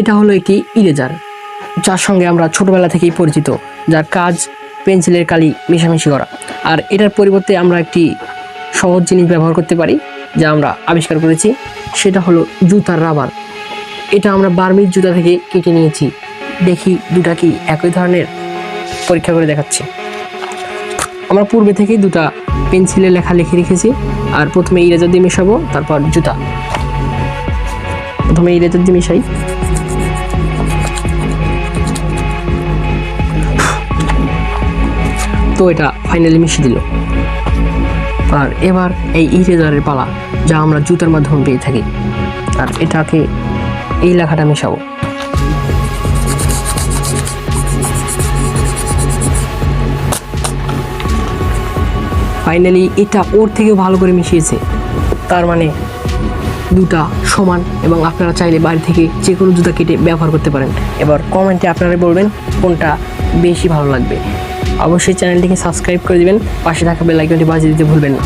এটা হলো একটি ইরেজার, যার সঙ্গে আমরা ছোটবেলা থেকেই পরিচিত, যার কাজ পেন্সিলের কালি মেশামেশি করা। আর এটার পরিবর্তে আমরা একটি সহজ জিনিস ব্যবহার করতে পারি, যা আমরা আবিষ্কার করেছি, সেটা হলো জুতার রাবার। এটা আমরা বার্মির জুতা থেকে কেটে নিয়েছি। দেখি দুটা কি একই ধরনের পরীক্ষা করে দেখাচ্ছি। আমরা পূর্বে থেকেই দুটা পেন্সিলে লেখা লিখে রেখেছি, আর প্রথমে ইরেজার দিয়ে মেশাবো, তারপর জুতা। প্রথমে ইরেজার দিয়ে মেশাই। তো এটা ফাইনালি মিশিয়ে দিল। আর এবার এই ইরেজারের পালা, যা আমরা জুতার মাধ্যমে পেয়ে থাকি। আর এটাকে এই লেখাটা মেশাবো। ফাইনালি এটা ওর থেকেও ভালো করে মিশিয়েছে। তার মানে দুটা সমান, এবং আপনারা চাইলে বাড়ি থেকে যে কোনো জুতা কেটে ব্যবহার করতে পারেন। এবার কমেন্টে আপনারা বলবেন কোনটা বেশি ভালো লাগবে। অবশ্যই চ্যানেলটিকে সাবস্ক্রাইব করে দিবেন পাশে থাকা বেল আইকনটি বাজিয়ে দিতে ভুলবেন না।